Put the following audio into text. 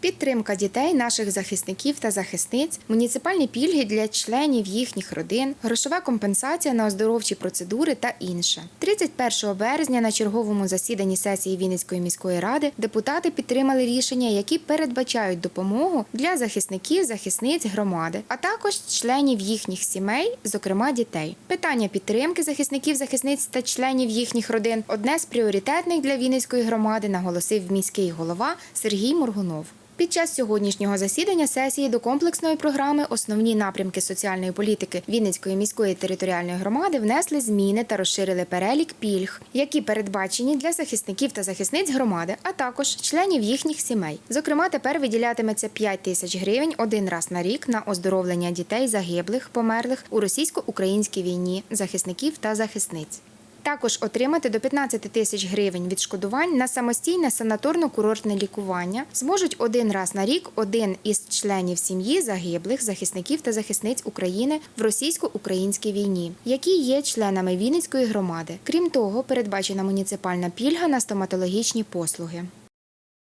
підтримка дітей, наших захисників та захисниць, муніципальні пільги для членів їхніх родин, грошова компенсація на оздоровчі процедури та інше. 31 березня на черговому засіданні сесії Вінницької міської ради депутати підтримали рішення, які передбачають допомогу для захисників, захисниць громади, а також членів їхніх сімей, зокрема дітей. Питання підтримки захисників, захисниць та членів їхніх родин одне з пріоритетних для Вінницької громади, наголосив міський голова Сергій Моргунов. Під час сьогоднішнього засідання сесії до комплексної програми Основні напрямки соціальної політики Вінницької міської територіальної громади внесли зміни та розширили перелік пільг, які передбачені для захисників та захисниць громади, а також членів їхніх сімей. Зокрема, тепер виділятиметься 5 тисяч гривень один раз на рік на оздоровлення дітей загиблих, померлих у російсько-українській війні, захисників та захисниць. Також отримати до 15 тисяч гривень відшкодувань на самостійне санаторно-курортне лікування зможуть один раз на рік один із членів сім'ї загиблих захисників та захисниць України в російсько-українській війні, які є членами Вінницької громади. Крім того, передбачена муніципальна пільга на стоматологічні послуги.